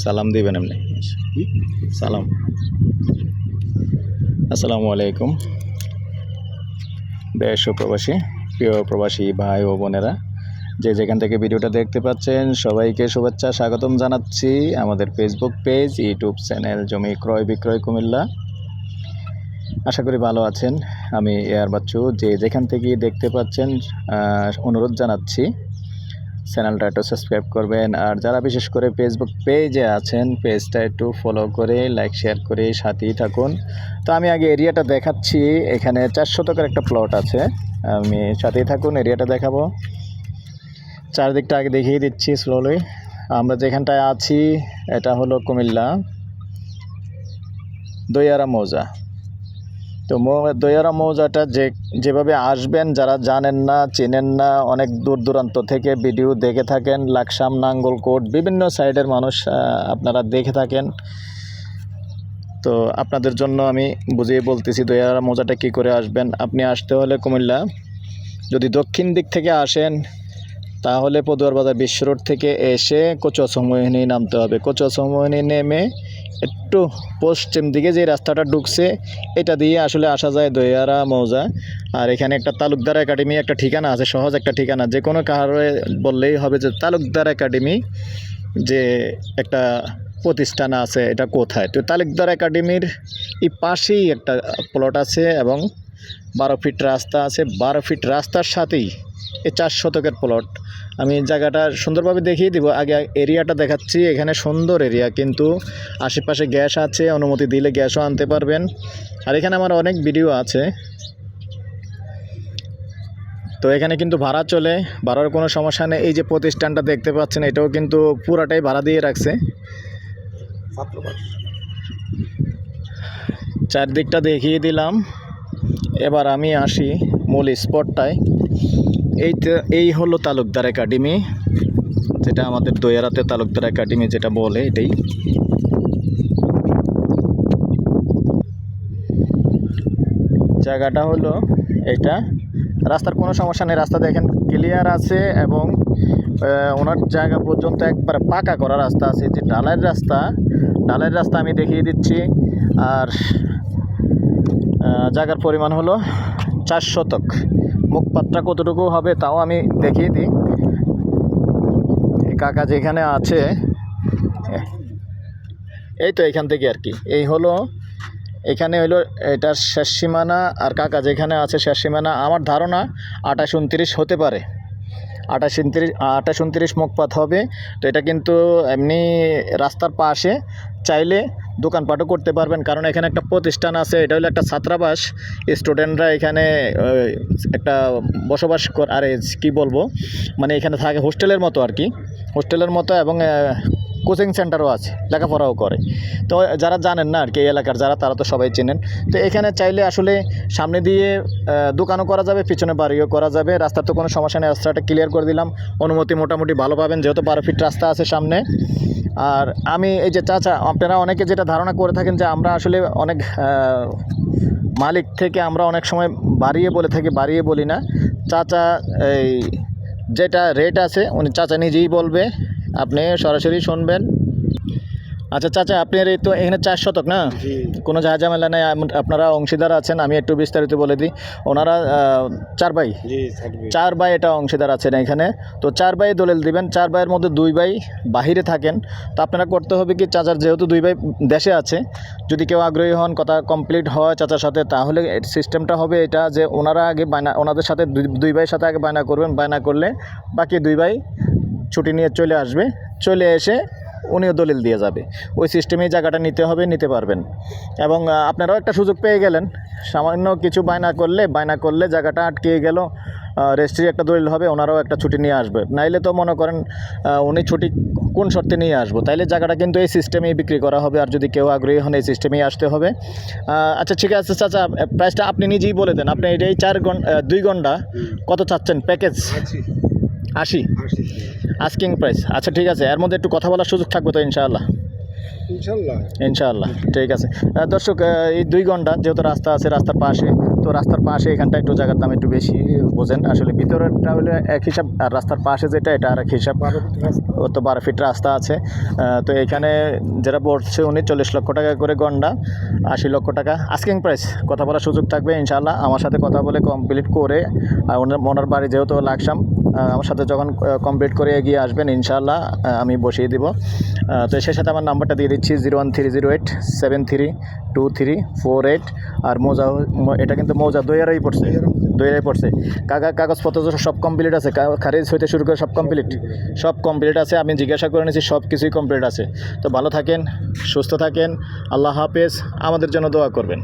সালাম দিবেন এমনি। সালাম। আসসালামু আলাইকুম। দেশ প্রবাসী প্রিয় প্রবাসী ভাই ও বোনেরা যে যেখান থেকে ভিডিওটা দেখতে পাচ্ছেন সবাইকে শুভেচ্ছা স্বাগতম জানাচ্ছি আমাদের ফেসবুক পেজ ইউটিউব চ্যানেল জমি ক্রয় বিক্রয় কুমিল্লা। আশা করি ভালো আছেন। আমি এয়ার বাচ্চু যে যেখান থেকে দেখতে পাচ্ছেন অনুরোধ জানাচ্ছি। চ্যানেলটা একটু সাবস্ক্রাইব করবেন। আর যারা বিশেষ করে ফেসবুক পেজে আছেন পেজটা একটু ফলো করে লাইক শেয়ার করে সাথেই থাকুন। তো আমি আগে এরিয়াটা দেখাচ্ছি। এখানে চার শতকের একটা প্লট আছে। আমি সাথেই থাকুন এরিয়াটা দেখাবো। চারদিকটা আগে দেখিয়ে দিচ্ছি স্লোলি আমরা যেখানটায় আছি, এটা হলো কুমিল্লা। দইয়ারা মৌজা। তো দইয়ারা মৌজাটা যে যেভাবে আসবেন, যারা জানেন না, চেনেন না, অনেক দূর দূরান্ত থেকে ভিডিও দেখে থাকেন, লাকসাম নাঙ্গলকোট বিভিন্ন সাইডের মানুষ আপনারা দেখে থাকেন। তো আপনাদের জন্য আমি বুঝিয়ে বলতেছি দইয়ারা মৌজাটা কী করে আসবেন। আপনি আসতে হলে কুমিল্লা। যদি দক্ষিণ দিক থেকে আসেন তাহলে পদুয়ার বাজার বিশ্ব রোড থেকে এসে কচুয়া সমোহিনী নামতে হবে। কচুয়া সমোহিনী নেমে একটু পশ্চিম দিকে যে রাস্তাটা ঢুকছে, এটা দিয়ে আসলে আসা যায় দইয়ারা মৌজা। আর এখানে একটা তালুকদার একাডেমি একটা ঠিকানা আছে, সহজ একটা ঠিকানা। যে কোনো কারণে বললেই হবে যে তালুকদার একাডেমি যে একটা প্রতিষ্ঠান আছে, এটা কোথায়? তো তালুকদার একাডেমির এই পাশেই একটা প্লট আছে এবং বারো ফিট রাস্তা আছে বারো ফিট রাস্তার সাথেই এই চার শতকের প্লট আমি জায়গাটা সুন্দরভাবে দেখিয়ে দিব আগে এরিয়াটা দেখাচ্ছি এখানে সুন্দর এরিয়া কিন্তু আশেপাশে গ্যাস আছে অনুমতি দিলে গ্যাসও আনতে পারবেন। আর এখানে আমার অনেক ভিডিও আছে। তো এখানে কিন্তু ভাড়া চলে ভাড়ার কোনো সমস্যা নেই। এই যে প্রতিষ্ঠানটা দেখতে পাচ্ছেন এটাও কিন্তু পুরাটাই ভাড়া দিয়ে রাখছে। চারদিকটা দেখিয়ে দিলাম। এবার আমি আসি মূল স্পটটায় এই এই হলো তালুকদার একাডেমি, যেটা আমাদের দয়ারাতে তালুকদার একাডেমি যেটা বলে এটাই। জায়গাটা হলো এটা। রাস্তার কোনো সমস্যা নেই, রাস্তা দেখেন ক্লিয়ার আছে এবং ওনার জায়গা পর্যন্ত একবার পাকা করা রাস্তা আছে। যে ডালাইয়ের রাস্তা ডালাইয়ের রাস্তা আমি দেখিয়ে দিচ্ছি। আর জায়গার পরিমাণ হলো চার শতক। মুখপাত্রা কতটুকু হবে তাও আমি দেখিয়ে দিই। কাকা যেখানে আছে এই তো এখান থেকে আর কি। এই হলো, এখানে হলো, এটার শেষ সীমানা, আর কাকা যেখানে আছে শেষ সীমানা, আমার ধারণা আঠাশ উনত্রিশ হতে পারে। আঠাশ উনত্রিশ আঠাশ উনত্রিশ মুখপাত হবে। তো এটা কিন্তু এমনি রাস্তার পাশে, চাইলে দোকানপাটও করতে পারবেন। কারণ এখানে একটা প্রতিষ্ঠান আছে, এটা হলো একটা ছাত্রাবাস। স্টুডেন্টরা এখানে একটা বসবাস কর, আরে কি বলব? মানে এখানে থাকে হোস্টেলের মতো আর কি। হোস্টেলের মতো এবং কোচিং সেন্টারও আছে, লেখাপড়াও করে। তো যারা জানেন না আর কি, এই এলাকার যারা, তারা তো সবাই চেনেন। তো এখানে চাইলে আসলে সামনে দিয়ে দোকানও করা যাবে, পিছনে বাড়িও করা যাবে। রাস্তার তো কোনো সমস্যা নেই, রাস্তাটা ক্লিয়ার করে দিলাম। অনুমতি মোটামুটি ভালো পাবেন, যেহেতু বারো ফিট রাস্তা আছে সামনে। আর আমি এই যে চাচা, আপনারা অনেকে যেটা ধারণা করে থাকেন যে আমরা আসলে অনেক মালিক থেকে আমরা অনেক সময় বাড়িয়ে বলে থাকি, বাড়িয়ে বলি না। চাচা এই যেটা রেট আছে, উনি চাচা নিজেই বলবে, আপনি সরাসরি শুনবেন। আচ্ছা চাচা আপনার এই তো এখানে চার শতক না? কোনো ঝামেলা নেই আপনারা অংশীদার আছেন আমি একটু বিস্তারিত বলে দিই। ওনারা চার ভাই? চার ভাই। এটা অংশীদার আছেন এখানে। তো চার ভাই দলিল দিবেন চার ভাইয়ের মধ্যে দুই ভাই বাহিরে থাকেন। তো আপনারা করতে হবে কি চাচার যেহেতু দুই ভাই দেশে আছে যদি কেউ আগ্রহী হন কথা কমপ্লিট হয় চাচার সাথে তাহলে সিস্টেমটা হবে এটা যে ওনারা আগে বায়না ওনাদের সাথে দুই দুই ভাইয়ের সাথে আগে বায়না করবেন। বায়না করলে বাকি দুই ভাই ছুটি নিয়ে চলে আসবে। চলে এসে উনিও দলিল দিয়ে যাবে। ওই সিস্টেমেই জায়গাটা নিতে হবে নিতে পারবেন। এবং আপনারাও একটা সুযোগ পেয়ে গেলেন। সামান্য কিছু বায়না করলে বায়না করলে জায়গাটা আটকে গেল। রেজিস্ট্রি একটা দলিল হবে ওনারাও একটা ছুটি নিয়ে আসবে। নাইলে তো মনে করেন উনি ছুটি কোন শর্তে নিয়ে আসব? তাইলে জায়গাটা কিন্তু এই সিস্টেমেই বিক্রি করা হবে আর যদি কেউ আগ্রহী হন এই সিস্টেমেই আসতে হবে। আচ্ছা ঠিক আছে চাচা প্রাইসটা আপনি নিজেই বলে দেন। আপনি এটাই চার ঘণ্টা দুই ঘণ্টা কত চাচ্ছেন? প্যাকেজ আশি। আস্কিং প্রাইস আচ্ছা ঠিক আছে। এর মধ্যে একটু কথা বলার সুযোগ থাকবে তো ইনশাআল্লাহ? ইনশাল্লাহ ইনশাআল্লাহ ঠিক আছে। দর্শক এই দুই ঘণ্টা যেহেতু রাস্তা আছে রাস্তার পাশে তো রাস্তার পাশে এখানটা একটু জায়গার দাম একটু বেশি বোঝেন। আসলে ভিতরেরটা হলে এক হিসাব আর রাস্তার পাশে যেটা এটা আর এক হিসাব ও তো বারো ফিট রাস্তা আছে। তো এখানে যারা বলছে উনি চল্লিশ লক্ষ টাকা করে গন্ডা আশি লক্ষ টাকা। আস্কিং প্রাইস কথা বলার সুযোগ থাকবে ইনশাআল্লাহ। আমার সাথে কথা বলে কমপ্লিট করে আর ওনার ওনার বাড়ি যেহেতু লাকসাম আহ, আমার সাথে যখন কমপ্লিট করে এগিয়ে আসবেন, ইনশাআল্লাহ আমি বসিয়ে দিব। তো সেই সাথে আমার নাম্বারটা দিয়ে দিচ্ছি zero one three zero eight seven three two three four eight. আর মৌজা এটা কিন্তু মৌজা দইয়ারাই পড়ছে। দইয়ারাই পড়ছে। কাগা কাগজপত্র সব কমপ্লিট আছে খারিজ হইতে শুরু করে সব কমপ্লিট সব কমপ্লিট আছে, আমি জিজ্ঞাসা করে নিয়েছি, সব কিছুই কমপ্লিট আছে। তো ভালো থাকেন, সুস্থ থাকেন, আল্লাহ হাফেজ, আমাদের জন্য দোয়া করবেন।